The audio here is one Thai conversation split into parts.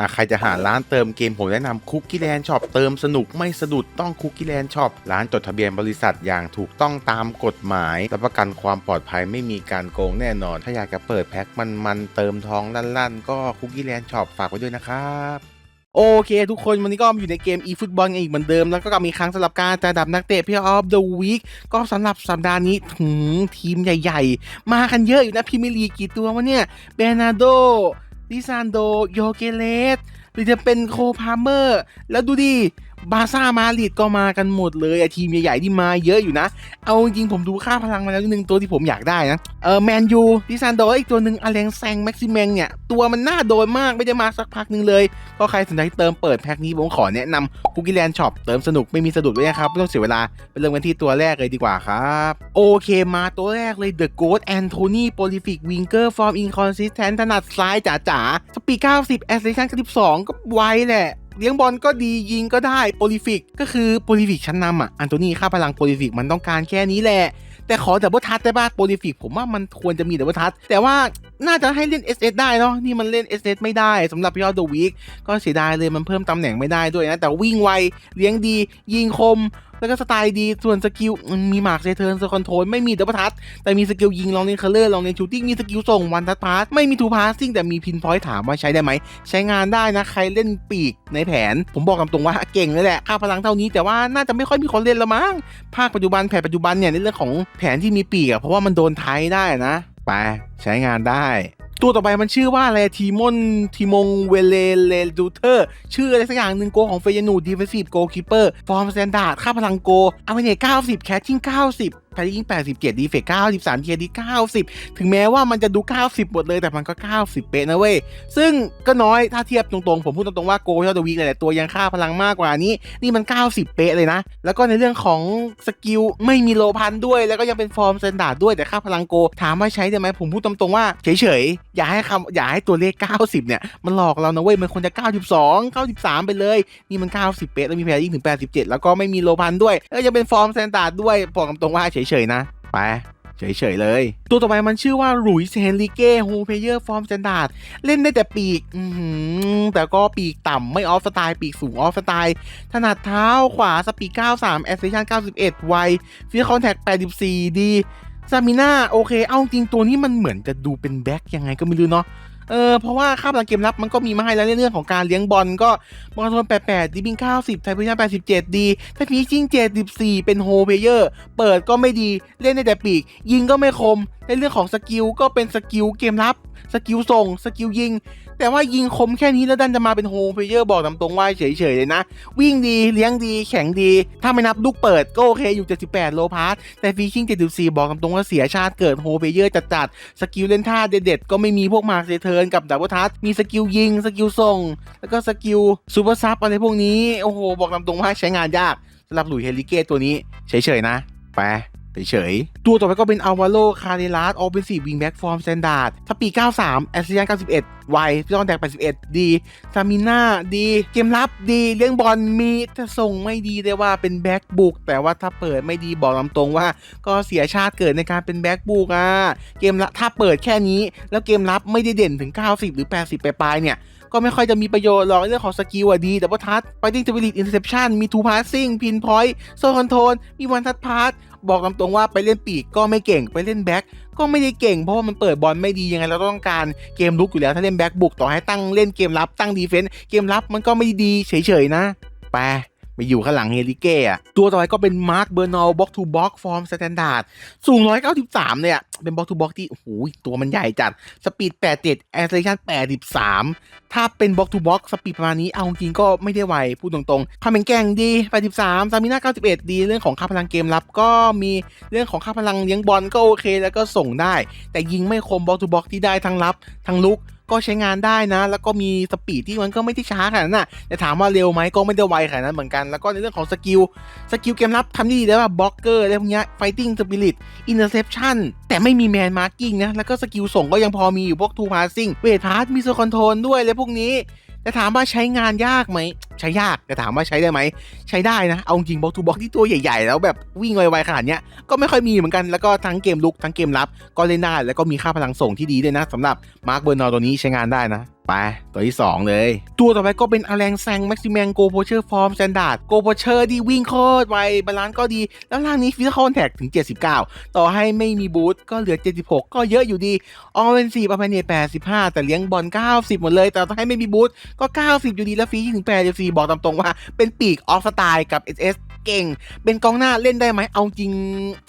หากใครจะหาร้านเติมเกมผมแนะนำคุกกี้แลนด์ช็อปเติมสนุกไม่สะดุดต้องคุกกี้แลนด์ช็อปร้านจดทะเบียนบริษัทอย่างถูกต้องตามกฎหมายรับประกันความปลอดภัยไม่มีการโกงแน่นอน ถ้าอยากจะเปิดแพ็คมันๆเติมทองลั่นๆ ก็คุกกี้แลนด์ช็อปฝากไว้ด้วยนะครับโอเค ทุกคนวันนี้ก็อยู่ในเกม eFootball อีกเหมือนเดิม แล้วก็กลับมีครั้งสำหรับการจัดอันดับนักเตะ Player of the Week ก็สำหรับสัปดาห์นี้ถึงทีมใหญ่ ๆ มากันเยอะอยู่นะพรีเมียร์ลีกกี่ตัววะเนี่ยเบนาโด ลิซานโดโยเกเลสหรือจะเป็นโคพาเมอร์ แล้วดูดิ บาซ่ามาดริดก็มากันหมดเลยอทีมใหญ่ๆที่มาเยอะอยู่นะ เอาจริงผมดูค่าพลังมาแล้วนึงตัวที่ผมอยากได้นะ เออแมนยูดิซานโดอีกตัวหนึ่งอเลงแซงแม็กซิเมงเนี่ย ตัวมันน่าโดนมากไม่ได้มาสักพักหนึ่งเลย ก็ใครสนใจเติมเปิดแพ็คนี้ผมขอแนะนำคุกกี้แลนด์ช็อปเติมสนุกไม่มีสะดุดด้วยนะครับ ไม่ต้องเสียเวลา ไปเริ่มกันที่ตัวแรกเลยดีกว่าครับ โอเคมาตัวแรกเลย The Goat Anthony Prolific Winger Form Inconsistent ถนัดซ้ายจ๋าๆสปีด90 Acceleration 92ก็ไวแหละ เลี้ยงบอลก็ดียิงก็ได้โปลิฟิกก็คือโปลิฟิกชั้นนำอะอันโตนี่ค่าพลังโปลิฟิกมันต้องการแค่นี้แหละ แต่ขอดับเบิลทัชได้บ้างโปลิฟิกผมว่ามันควรจะมีดับเบิลทัชแต่ว่าน่าจะให้เล่น SS ได้เนาะนี่มันเล่น SS ไม่ได้สำหรับยอดเดอะวีคก็เสียดายเลยมันเพิ่มตำแหน่งไม่ได้ด้วยนะแต่วิ่งไวเลี้ยงดียิงคม แล้วก็สไตล์ดีส่วนสกิลมันมีมาร์คเซเทิร์นสคอนโทรลไม่มีดับเบิลทัชแต่มีสกิลยิงลองเลนเคอร์เลอร์ลองเลนชูตติ้งมีสกิลส่งวันทัชพาสไม่มีทูพาสซิ่งแต่มีพินพอยต์ถามว่าใช้ได้ไหมใช้งานได้นะใครเล่นปีกในแผน ผมบอกตามตรงว่าเก่งเลยแหละค่าพลังเท่านี้แต่ว่าน่าจะไม่ค่อยมีคนเล่นละมั้งภาคปัจจุบันแผนปัจจุบันเนี่ยในเรื่องของแผนที่มีปีกอะเพราะว่ามันโดนไทยได้นะไปใช้งานได้ ตัวต่อไปมันชื่อว่าอะไรทีมอนทีมงเวเลเลดูเทอร์ ชื่ออะไรสักอย่างหนึ่งโกของเฟยนูดีเฟนซีฟโกคิปเปอร์ ฟอร์มสแตนดาร์ดค่าพลังโกเอาไปเก้าสิบแคชชิ่งเก้าสิบแพทยิ่ง87 ดีเฟก93เทียดี90 ถึงแม้ว่ามันจะดู 90 หมดเลยแต่มันก็ 90 เป๊ะนะเว้ย ซึ่งก็น้อยถ้าเทียบตรงๆ ผมพูดตรงๆว่าโกยอดวีกหลายๆตัวยังค่าพลังมากกว่านี้ นี่มัน 90 เป๊ะเลยนะ แล้วก็ในเรื่องของสกิลไม่มีโลพันด้วย แล้วก็ยังเป็นฟอร์มสแตนดาร์ดด้วยแต่ค่าพลังโก ถามว่าใช้ได้ไหมผมพูดตรงๆว่าเฉยๆ อย่าให้คำอย่าให้ตัวเลข 90 เนี่ยมันหลอกเรานะเว้ยมันควรจะ 92 93 ไปเลย นี่มัน 90 เป๊ะแล้วมีแพรยิ่งถึง 87 แล้วก็ไม่มีโลพันด้วยแล้วยังเป็นฟอร์มสแตนดาร์ดด้วยบอกตรงๆว่าเฉเฉยๆนะไปเฉยๆเลย ตัวต่อไปมันชื่อว่าหลุยส์เฮนริเก้โฮเพเยอร์ฟอร์มสแตนดาร์ดเล่นได้แต่ปีกแต่ก็ปีกต่ำไม่ออฟสไตล์ปีกสูงออฟสไตล์ถนัดเท้าขวาสปีด93 แอสเซชัน91 ไวฟิลคอนแทค84 ดีซามิน่าโอเค เอาจริงตัวนี้มันเหมือนจะดูเป็นแบ็คยังไงก็ไม่รู้เนาะ เออเพราะว่าค่าพลังเกมรับมันก็มีมาให้แล้วเรื่องของการเลี้ยงบอลก็บอลโทน88ดิบิง90ไทพิชัน87ดีถ้าพีชิง74 เป็นโฮเพเยอร์ เปิดก็ไม่ดีเล่นได้แต่ปีก ยิงก็ไม่คม ในเรื่องของสกิลก็เป็นสกิลเกมรับ สกิลส่ง สกิลยิง แต่ว่ายิงคมแค่นี้แล้วดันจะมาเป็นโฮเพเยอร์บอกตามตรงว่าเฉยๆเลยนะ วิ่งดีเลี้ยงดีแข็งดี ถ้าไม่นับลูกเปิดก็โอเคอยู่ 78 โลพาสแต่ฟีชิง74 บอกตามตรงว่าเสียชาติเกิดโฮเพเยอร์จัดๆสกิลเล่นท่าเด็ดๆก็ไม่มีพวกมาร์คเซเทิร์นกับดับเบิลทัชมีสกิลยิงสกิลส่ง แล้วก็สกิลซูเปอร์ซับอะไรพวกนี้โอ้โหบอกตามตรงว่าใช้งานยากสำหรับหลุยเฮลิเกตตัวนี้เฉยๆนะไป เฉยๆ ตัวต่อไปก็เป็นอัลวาโลคาเรลัสออฟเฟนซีฟวิงแบ็กฟอร์มสแตนดาร์ดสปี 93 แอสเซิยัน91ไวฟิลอนแทก81 ดีซามิน่าดี เกมรับดีเลี้ยงบอลมีแต่ส่งไม่ดีได้ว่าเป็นแบ็กบุก แต่ว่าถ้าเปิดไม่ดีบอกตามตรงว่า ก็เสียชาติเกิดในการเป็นแบ็กบุกอะ เกมรับถ้าเปิดแค่นี้ แล้วเกมรับไม่ได้เด่นถึง 90 หรือ 80 ไปปลายๆเนี่ย ก็ไม่ค่อยจะมีประโยชน์หรอกเรื่องของสกิลอะดี แต่ว่าทัสไปติ้งสปิลิตอินเซปชันมีทูพาสซิ่งพินพอยต์โซคอนโทนมีวันทัดพาสบอกตามตรงว่าไปเล่นปีกก็ไม่เก่งไปเล่นแบ็กก็ไม่ได้เก่งเพราะว่ามันเปิดบอลไม่ดียังไงเราต้องการเกมลุกอยู่แล้วถ้าเล่นแบ็กบุกต่อให้ตั้งเล่นเกมรับตั้งดีเฟนส์เกมรับมันก็ไม่ดีเฉยๆนะไป ไปอยู่ข้างหลังเฮลิเก้อะตัวต่อไปก็เป็นมาร์คเบอร์นอลบ็อกทูบ็อกฟอร์มสแตนดาร์ดสูง 193 เนี่ย เป็นบ็อกทูบ็อกที่โอ้โหตัวมันใหญ่จัด สปีด 87 แอสเซชัน83 ถ้าเป็นบ็อกทูบ็อกสปีดประมาณนี้เอาจริงก็ไม่ได้ไว พูดตรงๆความเป็นแก่งดี 83 ซามิน่า 91 ดี เรื่องของค่าพลังเกมรับก็มีเรื่องของค่าพลังเลี้ยงบอลก็โอเค แล้วก็ส่งได้ แต่ยิงไม่คมบ็อกทูบ็อกที่ได้ทั้งรับทั้งลุก ก็ใช้งานได้นะ แล้วก็มีสปีดที่มันก็ไม่ได้ช้าขนาดนั้นนะแต่ถามว่าเร็วไหมก็ไม่ได้ไวขนาดนั้นเหมือนกัน แล้วก็ในเรื่องของสกิล สกิลเกมรับทำได้ดีได้ว่าบล็อกเกอร์อะไรพวกนี้ไฟติ้งสปิริตอินเตอร์เซปชันแต่ไม่มีแมนมาร์กิ้งนะ แล้วก็สกิลส่งก็ยังพอมีอยู่พวกทูพาสซิ่งเวทพาสมีโซคอนโทรลด้วยอะไรพวกนี้แต่ถามว่าใช้งานยากไหม ใช้ยากแต่ถามว่าใช้ได้ไหม ใช้ได้นะ เอาจริงบล็อกทูบล็อกที่ตัวใหญ่ๆ แล้วแบบวิ่งไวๆขนาดเนี้ยก็ไม่ค่อยมีเหมือนกันแล้วก็ทั้งเกมลุกทั้งเกมรับ ก็เล่นได้แล้วก็มีค่าพลังส่งที่ดีด้วยนะสำหรับมาร์คเบอร์นอร์ตัวนี้ใช้งานได้นะไปตัวที่ 2 เลย ตัวต่อไปก็เป็นอแรงแซงแม็กซิ m มงโกโพเชอร์ฟอร์มสแตนดาร์ดโกโพเชอร์ที่วิ่งโคตรไวบาลานซ์ก็ดี แล้วล่างนี้ฟิสิคอลแท็กถึง 79 ต่อให้ไม่มีบูทก็เหลือ 76 ก็เยอะอยู่ดีออเวนซีประมาณเนี่ย85 แต่เลี้ยงบอล 90 หมดเลย แต่ต่อให้ไม่มีบูทก็ 90 อยู่ดีแล้วฟรีถึง84บอกตามตรงว่าเป็นปีกออฟสไตล์กับ SS เก่ง เป็นกองหน้าเล่นได้ไหม เอาจริง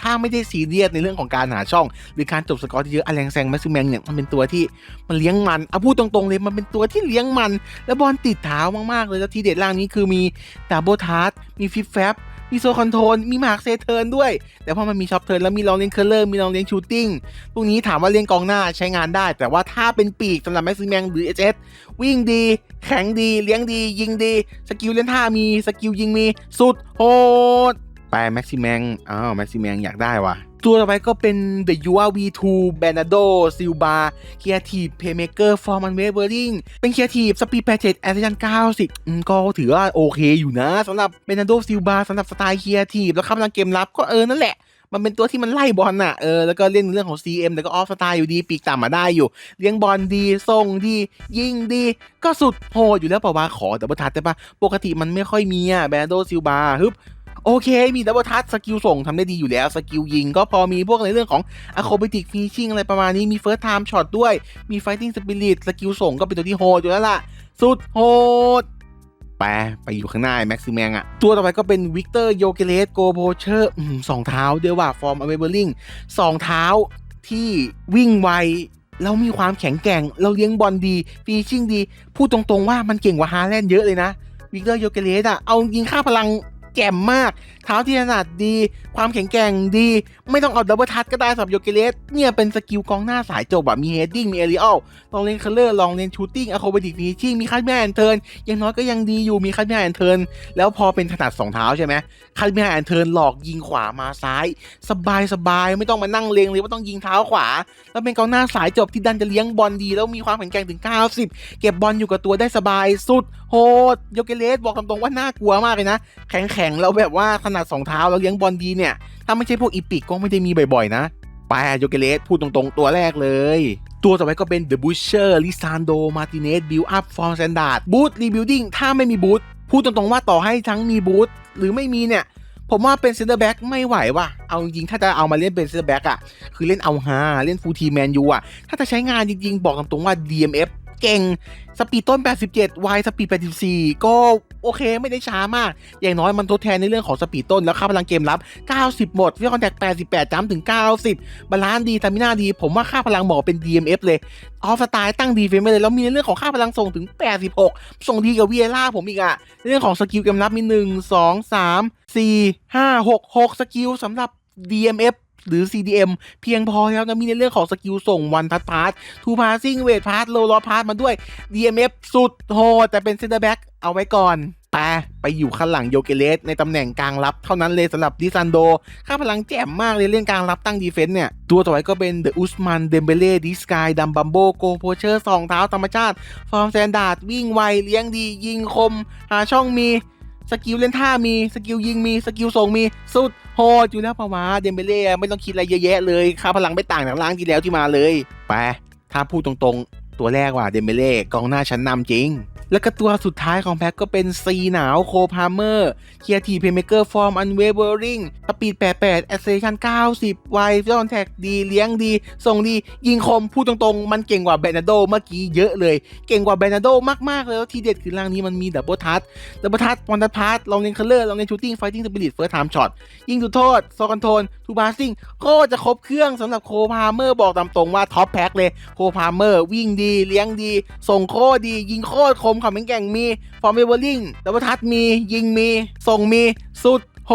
ถ้าไม่ได้ซีเรียสในเรื่องของการหาช่อง หรือการจบสกอร์ที่เยอะอแรงแซงแมสซิแมงเนี่ยมันเป็นตัวที่มันเลี้ยงมันเอาพูดตรงๆเลยมันเป็นตัวที่เลี้ยงมัน แล้วบอลติดเท้ามากๆเลยแล้วทีเด็ดล่างนี้คือมีดาบเบิลทัสมีฟิปแฟบ มีโซคอนโทนมีมาร์คเซเทิร์นด้วย แต่พอมันมีช็อปเทิร์นแล้วมีลองเล่นเคอร์เลอร์มีลองเล่นชูตติ้งพวกนี้ถามว่าเล่นกองหน้าใช้งานได้ แต่ว่าถ้าเป็นปีกสำหรับแม็กซิแมงหรือเอเจสวิ่งดี แข็งดี เลี้ยงดี ยิงดี สกิลเล่นท่ามีสกิลยิงมี สุดโหด ไปแม็กซิแมงอ้าวแม็กซิแมงอยากได้ว่ะ ตัวต่อไปก็เป็น The UA V2 Bernardo Silva Creative Playmaker Form Unwavering เป็น Creative Speed Package a s c e n 90อืมก็ถือว่าโอเคอยู่นะสำหรับ Benado Silva สำหรับสไตล์ Creative แล้วข้ามทางเกมรับก็เออนั่นแหละมันเป็นตัวที่มันไล่บอลน่ะ เออ แล้วก็เล่นเรื่องของ CM แต่ก็ออฟสไตล์อยู่ดี ปีกต่ำมาได้อยู่ เลี้ยงบอลดี ส่งดี ยิงดี ก็สุดโหดอยู่แล้วเปล่าวะขอดับเบิลทัชได้ปะปกติมันไม่ค่อยมีอะ Bernardo Silva ฮึบ โอเค มีดับเบิลทัชสกิลส่งทำได้ดีอยู่แล้ว สกิลยิงก็พอมีพวกในเรื่องของอะโคร a ติกฟิ s ชิ่งอะไรประมาณนี้ มีเฟิร์สไทม์ช็อตด้วย มีไฟติ้งสปิริตสกิลส่งก็เป็นตัวที่โหดอยู่แล้วล่ะ สุดโหดแปไปอยู่ข้างหน้าแม็กซิแมงอะตัวต่อไปก็เป็นวิกเตอร์โยเกเลสโกโพเชอร์สองเท้าเดียวว่าฟอร์มอเวเบอร์ลิงสองเท้าที่วิ่งไวเรามีความแข็งแกร่ง เราเลี้ยงบอลดีฟีชิ่งดี พูดตรงๆว่ามันเก่งกว่าฮาแลนด์เยอะเลยนะวิกเตอร์โยเกเลสอะเอายิงค่าพลัง แจ่มมาก เท้าที่ถนัดดี ความแข็งแกร่งดี ไม่ต้องเอาดับเบิลทัชก็ได้สำหรับโยเกเลสเนี่ยเป็นสกิลกองหน้าสายจบแบบมีเฮดดิ้งมีเอริออลลองเล่นคัลเลอร์ลองเล่นชูตติ้งอะโครบติกฟีชิ่งมีคัดแม่แอนเทิร์นอย่างน้อยก็ยังดีอยู่มีคัดแม่แอนเทิร์นแล้วพอเป็นถนัดสองเท้าใช่ไหมคัดแม่แอนเทิร์นหลอกยิงขวามาซ้าย สบายสบายไม่ต้องมานั่งเลงเลยว่าต้องยิงเท้าขวา แล้วเป็นกองหน้าสายจบที่ดันจะเลี้ยงบอลดี แล้วมีความแข็งแกร่งถึง 90 เก็บบอลอยู่กับตัวได้สบายสุดโหดโยเกเลสบอกตรงๆว่าน่ากลัวมากเลยนะแข็งข็งแล้วแบบว่าถนัดสองเท้าแล้วเลี้ยงบอลดีเนี่ย ถ้าไม่ใช่พวกอีปิกก็ไม่ได้มีบ่อยๆนะไปโยเกเลสพูดตรงๆ ตัวแรกเลย ตัวต่อไปก็เป็น The Butcher Lisandro Martinez Build Up Form Standard Boot Rebuilding ถ้าไม่มีบูทพูดตรงๆว่าต่อให้ทั้งมีบูทหรือไม่มีเนี่ย ผมว่าเป็นเซนเตอร์แบ็กไม่ไหวว่ะ เอาจริงถ้าจะเอามาเล่นเป็นเซนเตอร์แบ็กอะ คือเล่นเอาฮาเล่นฟูลทีแมนยูอะ ถ้าจะใช้งานจริงๆ บอกตรงๆว่า DMF เก่ง สปีดต้น 87 Y สปีด 84 ก็โอเคไม่ได้ช้ามาก อย่างน้อยมันทดแทนในเรื่องของสปีดต้นแล้วค่าพลังเกมรับ 90 หมดฟิคอนแทค88จ้ำถึง 90 บาลานซ์ดีตามิน่าดี ผมว่าค่าพลังหมาะเป็น DMF เลย ออฟสไตล์ตั้งดีเฟนไปเลย แล้วมีในเรื่องของค่าพลังส่งถึง 86 ส่งดีกับวีเอล่าผมอีกอะในเรื่องของสกิลเกมรับมี 1 2 3 4 5 6 6 สกิลสำหรับ DMF หรือ CDM เพียงพอแล้วนะมีในเรื่องของสกิลส่งวันพัดพาร์ททูพาซิ่งเวทพาร์ทโลลอพาร์ทมาด้วย DMF สุดโหดแต่เป็นเซนเตอร์แบ็กเอาไว้ก่อนไปไปอยู่ข้างหลังโยเกเลสในตำแหน่งกลางรับเท่านั้นเลยสำหรับดิซันโด ค่าพลังแจ่มมากเลยเล่นกลางรับตั้งดีเฟนต์เนี่ย ตัวต่อไปก็เป็นเดอะอุสมันเดมเบเล่ดิสกายดัมบัมโบโกโพเชอร์สองเท้าธรรมชาติ ฟอร์มแซนดาร์ดวิ่งไว เลี้ยงดี ยิงคม หาช่องมี สกิลเล่นท่ามี สกิลยิงมี สกิลส่งมี สุดโหดอยู่แล้วปะวะเดมเบเล่ไม่ต้องคิดอะไรเยอะแยะเลยค่าพลังไม่ต่างจากล้างที่แล้วที่มาเลย ไป ถ้าพูดตรงๆ ตัวแรกว่าเดมเบเล่กองหน้าชั้นนำจริง แล้วก็ตัวสุดท้ายของแพ็กก็เป็นซีหนาวโคพาเมอร์เคียทีเพย์เมเกอร์ฟอร์มอันเวเวอร์ริงสปีด 88 แอสเซชัน90 ไวฟิลอนแท็กดี เลี้ยงดี ส่งดี ยิงคม พูดตรงๆ มันเก่งกว่าเบนาโดเมื่อกี้เยอะเลย เก่งกว่าเบนาโดมากๆเลยแล้วทีเด็ดคือร่างนี้มันมีดับเบิลทัชดับเบิลทัชวันทัชลองเลนคัลเลอร์ลองเลนชูตติ้งไฟติ้งสปิริตเฟิร์สไทม์ช็อตยิงจุดโทษโซคอนโทน ทูบาซิงก็จะครบเครื่องสำหรับโคพาเมอร์บอกตามตรงว่าท็อปแพ็คเลยโคพาเมอร์วิ่งดี เลี้ยงดี ส่งโคดี ยิงโคตรคมขับแก่งมี ฟอร์มเวอร์ลิงดับเบิลทัชมียิงมี ส่งมีสุดโห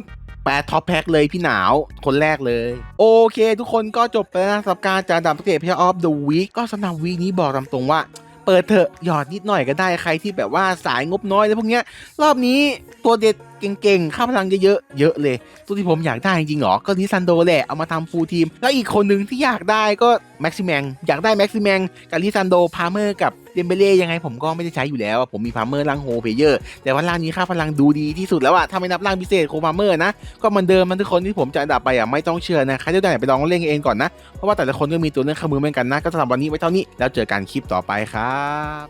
ดแปดท็อปแพ็คเลยพี่หนาว คนแรกเลย โอเค ทุกคนก็จบไปแล้วนะสำหรับการจัดอันดับเกรดเพย์ออฟเดอะวีคก็สำหรับวีคนี้บอกตามตรงว่าเปิดเถอะหยอดนิดหน่อยก็ได้ใครที่แบบว่าสายงบน้อยแล้วพวกเนี้ยรอบนี้ตัวเด็ด เก่งๆค่าพลังเยอะๆเยอะเลย ตัวที่ผมอยากได้จริงๆเหรอ ก็ลิซันโดแหละเอามาทำฟูลทีม แล้วอีกคนหนึ่งที่อยากได้ก็แม็กซิแมงอยากได้แม็กซิแมงกับลิซันโดพาเมอร์กับเดมเบเล่ยังไงผมก็ไม่ได้ใช้อยู่แล้ว ผมมีพาเมอร์ล่างโฮเพเยอร์ แต่ว่าล่างนี้ค่าพลังดูดีที่สุดแล้วอะถ้าไม่นับล่างพิเศษโคพาเมอร์นะ ก็เหมันเดิมมันทุกคนที่ผมจะอันดับไปอะไม่ต้องเชื่อนะใครจะได้ไปลองเล่นเองก่อนนะ เพราะว่าแต่ละคนก็มีตัวเลือกขามือเหมือนกันนะ ก็สำหรับวันนี้ไว้เท่านี้แล้วเจอกันคลิปต่อไปครับ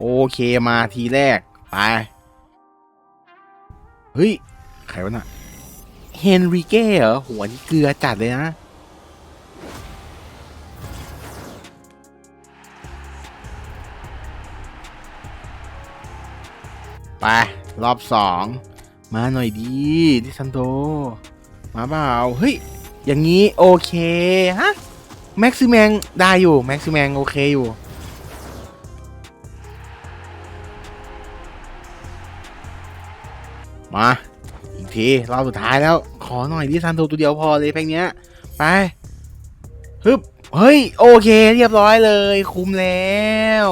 โอเคมาทีแรกไป เฮ้ย ใครวะน่ะ เฮนริเก้เหรอหัวนี่เกลือจัดเลยนะ ไป รอบสอง มาหน่อยดีดิซันโด มาเปล่า เฮ้ย อย่างนี้ โอเค ฮะ แม็กซิแมงได้อยู่ แม็กซิแมงโอเคอยู่ มา อีกทีรอบสุดท้ายแล้ว ขอหน่อยดิซันโทตัวเดียวพอเลยเพลงเนี้ย ไปฮึบเฮ้ย โอเค เรียบร้อยเลย คุ้มแล้ว